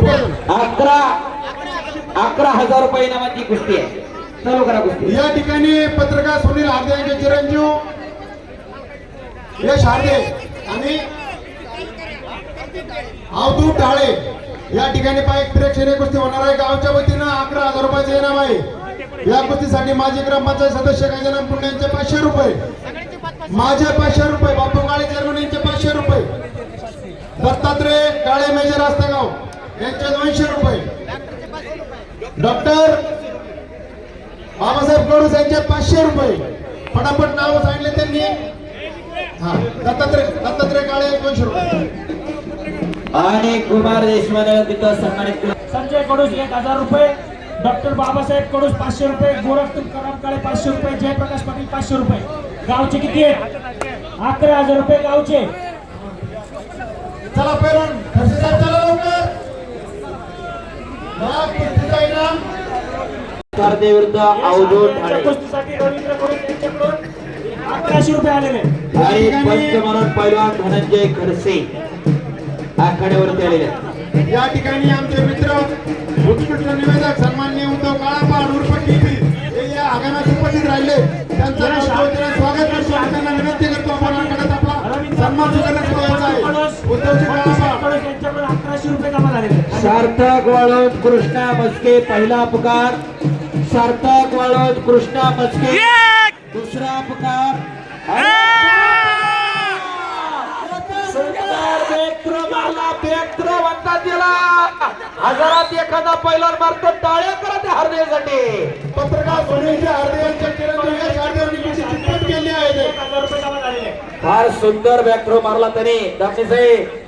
अकरा अकरा हजार रुपये इनामाची कुस्ती आहे. चालू करा कुस्ती. या ठिकाणी पत्रकार सुनील हार्दे यांचे चिरंजीव यश हार्दे आणि अवधू टाळे या ठिकाणी पाय प्रेक्षणीय कुस्ती होणार आहे. गावच्या वतीनं अकरा हजार रुपयाचे इनाम आहे. या कुस्तीसाठी माजी ग्रामपंचायत सदस्य गजानन पुंडे यांचे पाचशे रुपये. माझे पाचशे रुपये बापू काळे चेअरमन यांचे पाचशे रुपये. दत्तात्रय काळे मेजर आस्तगाव यांचे दोनशे रुपये. डॉक्टर बाबासाहेब कडूस यांचे पाचशे रुपये. फटाफट नाव सांगितले त्यांनी. हा दत्तात्रय दत्तात्रय काळे दोनशे रुपये. आणि कुमार देशपांडे तिथं सन्मानित केलं. संजय कडूस एक हजार रुपये डॉक्टर बाबासाहेब कडूस पाचशे रुपये गोरख तुकाराम काळे पाचशे रुपये जयप्रकाश पाटील पाचशे रुपये. गावचे किती आहेत? अकरा हजार रुपये गावचे. चला पेरून खर्चे साहेब चला लवकर या कुस्तीचा इनाम अवधूत अकराशे रुपये आलेले आणि पंच म्हणून पैलवान धनंजय खडसे आखाड्यावरती आलेले. या ठिकाणी आमचे मित्र उत्कृष्ट निवेदक सन्माननीय उद्धव काळापाड उर्फ टीव्ही हे या आगामात उपस्थित राहिले. त्यांचं स्वागत करतो. त्यांना विनंती करतो. आपण आपला सन्मान आहे. उद्धवजी काळापाड यांच्याकडून अकराशे रुपये जमा झालेले आहेत. सार्थक वाळूत कृष्णा मस्के पहिला पुकार. सार्थक वाळूत कृष्णा मस्के दुसरा पुकार सुंदर बेत्र मारला बेत्र म्हणतात त्याला हजारात एखादा पहिला मारतो टाळ्या करा त्या हरण्यासाठी पत्रकार सुनील हार्दे यांच्या. फार सुंदर बॅक्रो मारला त्याने. दामणे साहेब